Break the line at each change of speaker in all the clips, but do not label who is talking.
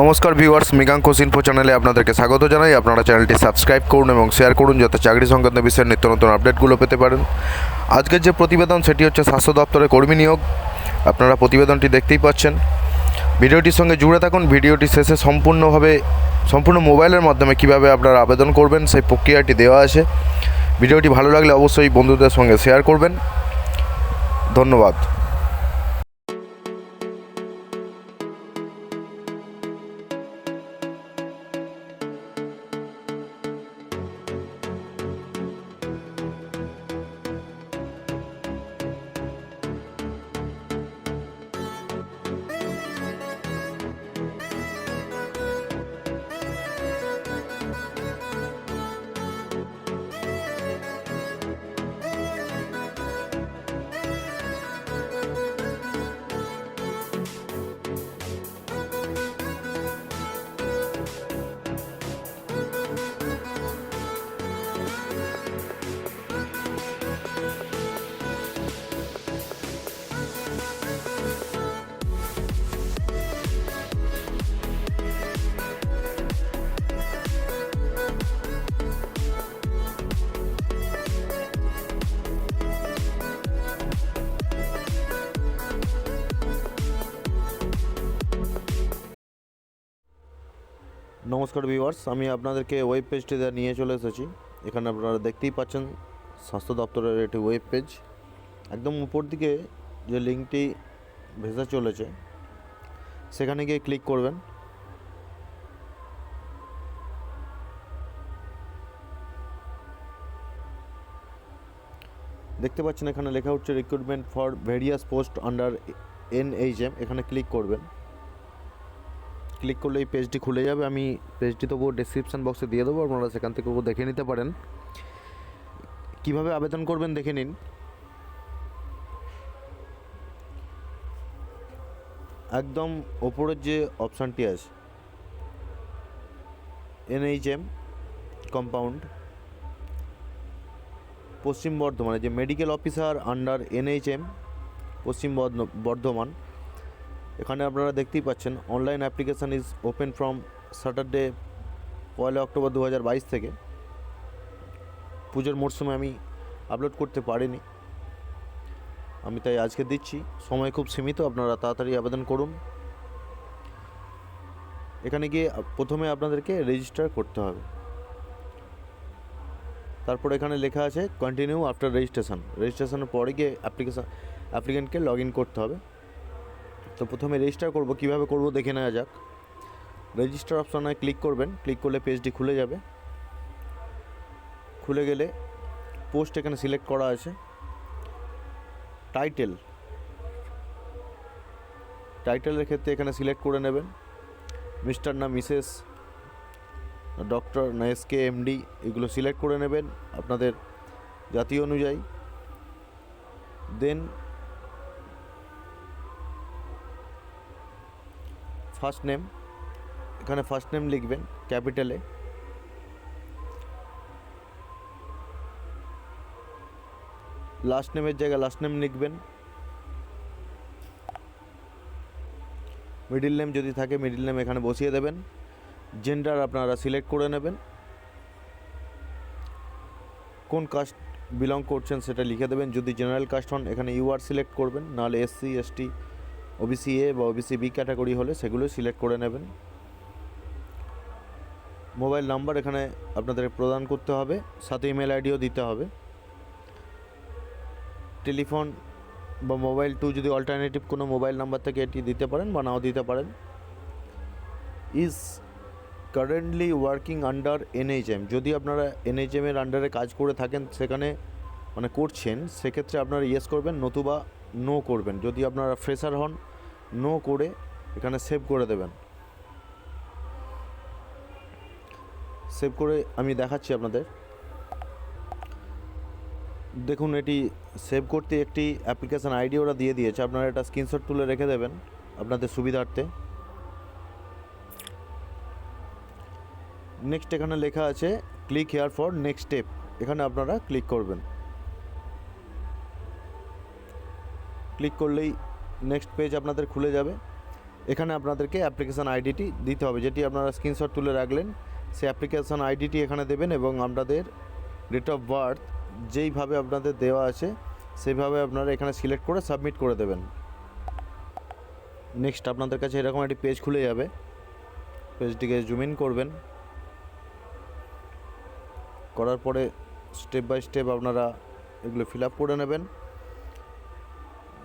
নমস্কার viewers, Mriganka info চ্যানেলে আপনাদেরকে স্বাগত জানাই। আপনারা চ্যানেলটি সাবস্ক্রাইব করুন এবং শেয়ার করুন যাতে চাকরি সংক্রান্ত বিষয়ে নিত্য নতুন আপডেটগুলো পেতে পারেন। আজকের যে প্রতিবেদন, সেটি হচ্ছে স্বাস্থ্য দপ্তরের কর্মী নিয়োগ। আপনারা প্রতিবেদনটি দেখতেই পাচ্ছেন। ভিডিওটির সঙ্গে জুড়ে থাকুন। ভিডিওটি শেষে সম্পূর্ণভাবে, সম্পূর্ণ মোবাইলের মাধ্যমে কীভাবে আপনারা আবেদন করবেন, সেই প্রক্রিয়াটি দেওয়া আছে। ভিডিওটি ভালো লাগলে অবশ্যই বন্ধুদের সঙ্গে শেয়ার করবেন। ধন্যবাদ। নমস্কার ভিউয়ার্স আমি আপনাদেরকে ওয়েব পেজটিতে নিয়ে চলে এসেছি। এখানে আপনারা দেখতেই পাচ্ছেন স্বাস্থ্য দপ্তরের একটি ওয়েব পেজ একদম উপর দিকে যে লিঙ্কটি ভেসে চলেছে, সেখানে গিয়ে ক্লিক করবেন। দেখতে পাচ্ছেন এখানে লেখা হচ্ছে recruitment for various post under NHM এখানে ক্লিক করবেন। ক্লিক করলে এই পেজটি খুলে যাবে। আমি পেজটি তবুও ডেসক্রিপশান বক্সে দিয়ে দেবো, আপনারা সেখান থেকে দেখে নিতে পারেন। কীভাবে আবেদন করবেন দেখে নিন। একদম ওপরের যে অপশানটি আছে এনএইচএম কম্পাউন্ড পশ্চিম বর্ধমানে যে মেডিকেল অফিসার আন্ডার এনএইচএম পশ্চিম বর্ধ- বর্ধমান এখানে আপনারা দেখতেই পাচ্ছেন online application is open from Saturday Poila October দু হাজার বাইশ থেকে। পুজোর মরশুমে আমি আপলোড করতে পারিনি। আমি তাই আজকে দিচ্ছি। সময় খুব সীমিত, আপনারা তাড়াতাড়ি আবেদন করুন। এখানে গিয়ে প্রথমে আপনাদেরকে রেজিস্টার করতে হবে। তারপর এখানে লেখা আছে কন্টিনিউ আফটার রেজিস্ট্রেশন রেজিস্ট্রেশনের পরে গিয়ে অ্যাপ্লিকেশান অ্যাপ্লিকেন্টকে লগ ইন করতে হবে। তো প্রথমে রেজিস্টার করব, কীভাবে করব দেখে নেওয়া যাক। রেজিস্টার অপশনে ক্লিক করবেন ক্লিক করলে পেজটি খুলে যাবে। খুলে গেলে পোস্ট এখানে সিলেক্ট করা আছে। টাইটেল টাইটেলের ক্ষেত্রে এখানে সিলেক্ট করে নেবেন। মিস্টার না মিসেস ডক্টর না এস এসকে এমডি এগুলো সিলেক্ট করে নেবেন আপনাদের জাতীয় অনুযায়ী। দেন ফার্স্ট নেম, এখানে ফার্স্ট নেম লিখবেন, ক্যাপিটালে লাস্ট নেমের জায়গায় লাস্ট নেম লিখবেন। মিডিল নেম যদি থাকে, মিডিল নেম এখানে বসিয়ে দেবেন। জেন্ডার আপনারা সিলেক্ট করে নেবেন। কোন কাস্ট বিলং করছেন সেটা লিখে দেবেন। যদি জেনারেল কাস্ট হন, এখানে ইউআর সিলেক্ট করবেন, নাহলে এসসি এসটি ওবিসি এ বা ওবিসি বি ক্যাটাগরি হলে সেগুলো সিলেক্ট করে নেবেন। মোবাইল নাম্বার এখানে আপনাদের প্রদান করতে হবে, সাথে ইমেল আইডিও দিতে হবে। টেলিফোন বা মোবাইল টু যদি অল্টারনেটিভ কোনো মোবাইল নাম্বার থেকে এটি দিতে পারেন বা নাও দিতে পারেন। Is currently working under NHM যদি আপনারা এনএইচএম এর আন্ডারে কাজ করে থাকেন, সেখানে মানে করছেন, সেক্ষেত্রে আপনারা ইয়েস করবেন। নতুবা নো করবেন। যদি আপনারা ফ্রেশার হন নো করে এখানে সেভ করে দেবেন। সেভ করে আমি দেখাচ্ছি আপনাদের। দেখুন, এটি সেভ করতে একটি অ্যাপ্লিকেশান আইডি ওরা দিয়ে দিয়েছে। আপনারা এটা স্ক্রিনশট তুলে রেখে দেবেন আপনাদের সুবিধার্থে। নেক্সট এখানে লেখা আছে click here for next step এখানে আপনারা ক্লিক করবেন। ক্লিক করলেই নেক্সট পেজ আপনাদের খুলে যাবে। এখানে আপনাদেরকে অ্যাপ্লিকেশান আইডিটি দিতে হবে, যেটি আপনারা স্ক্রিনশট তুলে রাখলেন, সেই অ্যাপ্লিকেশান আইডিটি এখানে দেবেন এবং আপনাদের ডেট অফ বার্থ যেইভাবে আপনাদের দেওয়া আছে, সেইভাবে আপনারা এখানে সিলেক্ট করে সাবমিট করে দেবেন। নেক্সট আপনাদের কাছে এরকম একটি পেজ খুলে যাবে। পেজটিকে জুম ইন করবেন। করার পরে স্টেপ বাই স্টেপ আপনারা এগুলো ফিল আপ করে নেবেন।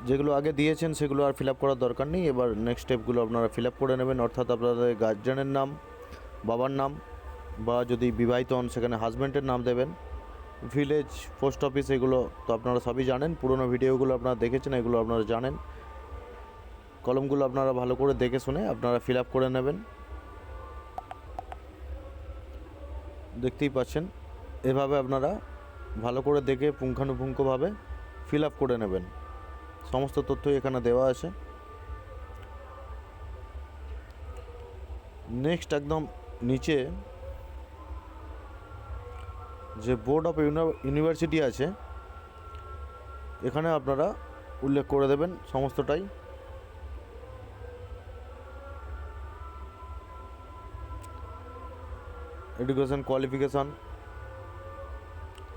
যেগুলো আগে দিয়েছেন, সেগুলো আর ফিল আপ করার দরকার নেই। এবার নেক্সট স্টেপগুলো আপনারা ফিল আপ করে নেবেন। অর্থাৎ আপনাদের গার্জেনের নাম, বাবার নাম, বা যদি বিবাহিত হন, সেখানে হাজব্যান্ডের নাম দেবেন। ভিলেজ পোস্ট অফিস এগুলো তো আপনারা সবই জানেন। পুরোনো ভিডিওগুলো আপনারা দেখেছেন, এগুলো আপনারা জানেন। কলমগুলো আপনারা ভালো করে দেখে শুনে আপনারা ফিল আপ করে নেবেন। দেখতেই পাচ্ছেন, এভাবে আপনারা ভালো করে দেখে পুঙ্খানুপুঙ্খভাবে ফিল আপ করে নেবেন। সমস্ত তথ্যই এখানে দেওয়া আছে। নেক্সট একদম নিচে যে বোর্ড অফ ইউনিভার্সিটি আছে, এখানে আপনারা উল্লেখ করে দেবেন সমস্তটাই। Education qualification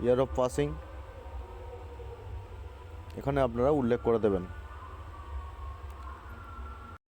year of passing এখানে আপনারা উল্লেখ করে দেবেন।